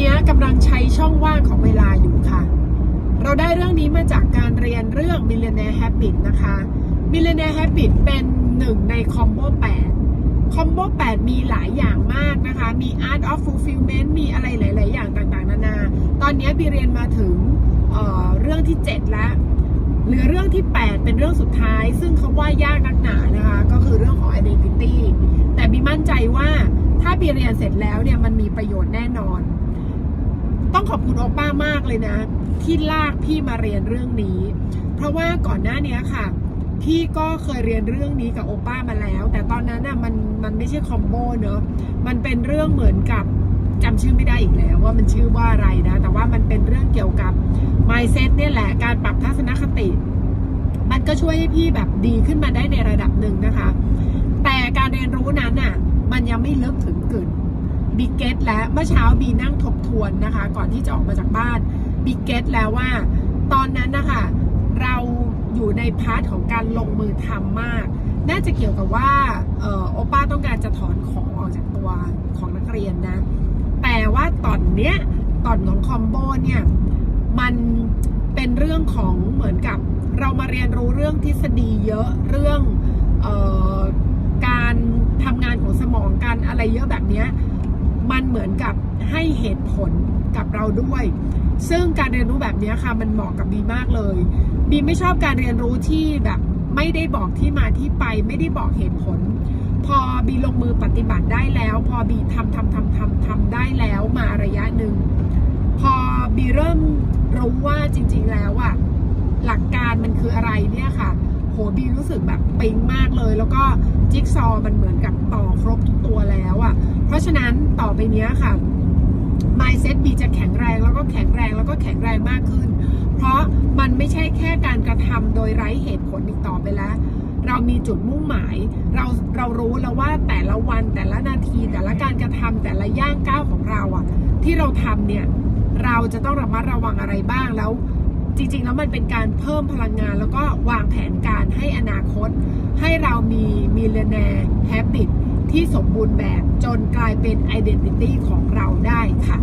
นี้กำลังใช้ช่องว่างของเวลาอยู่ค่ะ เราได้เรื่องนี้มาจากการเรียนเรื่อง Millionaire Habit นะคะ Millionaire Habit เป็นหนึ่งในคอมโบ8คอมโบ8มีหลายอย่างมากนะคะ มี Art of Fulfillment มีอะไรหลาย ๆ อย่างต่างๆ นานา ตอนนี้บีเรียนมาถึงเเรื่องที่ 7 แล้วเหลือเรื่องที่ 8 เป็นเรื่องสุดท้าย ซึ่งเขาว่ายากนักหนานะคะ ก็คือเรื่องของ identity แต่บีมั่นใจว่าถ้าบีเรียนเสร็จแล้วเนี่ยมันมีประโยชน์แน่นอน ต้องขอบคุณโอป้ามากเลยนะ ที่ลากพี่มาเรียนเรื่องนี้ เพราะว่าก่อนหน้านี้ค่ะพี่ก็เคยเรียนเรื่องนี้กับโอป้ามาแล้ว แต่ตอนนั้นน่ะมันมันไม่ใช่คอมโบเนอะมันเป็นเรื่องเหมือนกับจำชื่อไม่ได้อีกแล้ว ว่ามันชื่อว่าอะไรนะ แต่ว่ามันเป็นเรื่องเกี่ยวกับ mindset เนี่ยแหละการปรับทัศนคติ มันก็ช่วยให้พี่แบบดีขึ้นมาได้ในระดับหนึ่งนะคะ แต่การเรียนรู้นั้นน่ะ มันยังไม่เลึกถึงกึ่น บิ๊กเกตและเมื่อเช้าบีนั่งทบทวนนะคะ ก่อนที่จะออกมาจากบ้านบิ๊กเกตแล้วว่า ตอนนั้นนะคะเราอยู่ในพาร์ทของการลงมือทำมาก น่าจะเกี่ยวกับว่าเออโอป้าต้องการจะถอนของออกจากตัวของนักเรียนนะ แต่ว่าตอนเนี้ยตอนของคอมโบเนี่ยมันเป็นเรื่องของเหมือนกับเรามาเรียนรู้เรื่องทฤษฎีเยอะเรื่องออการทำงานของสมองการอะไรเยอะแบบเนี้ย เหมือนกับให้เหตุผลกับเราด้วย ซึ่งการเรียนรู้แบบนี้ค่ะมันเหมาะกับบีมากเลยบีไม่ชอบการเรียนรู้ที่แบบไม่ได้บอกที่มาที่ไป ไม่ได้บอกเหตุผล พอบีลงมือปฏิบัติได้แล้ว พอบีทำทำทำทำทำได้แล้วมาระยะหนึ่งพอบีเริ่มรู้ว่าจริง ๆแล้วอะหลักการมันคืออะไรเนี่ยค่ะ โหบีรู้สึกแบบปิ๊งมากเลย แล้วก็จิ๊กซอมันเหมือนกับต่อครบทุกตัวแล้วอะเพราะฉะนั้นต่อไปเนี้ยค่ะ mindset บีจะแข็งแรงแล้วก็แข็งแรงแล้วก็แข็งแรงมากขึ้น เพราะมันไม่ใช่แค่การกระทำโดยไร้เหตุผลอีกต่อไปแล้วเรามีจุดมุ่งหมาย เราเรารู้แล้วว่าแต่ละวันแต่ละนาที แต่ละการกระทำแต่ละย่างก้าวของเราอะที่เราทำเนี่ยเราจะต้องระมัดระวังอะไรบ้างแล้ว จริง ๆ แล้วมันเป็นการเพิ่มพลังงานแล้วก็วางแผนการให้อนาคต ให้เรามีมิ เลเน r แฮบิตที่สมบูรณ์แบบจนกลายเป็นไอดีนิตี้ของเราได้ค่ะ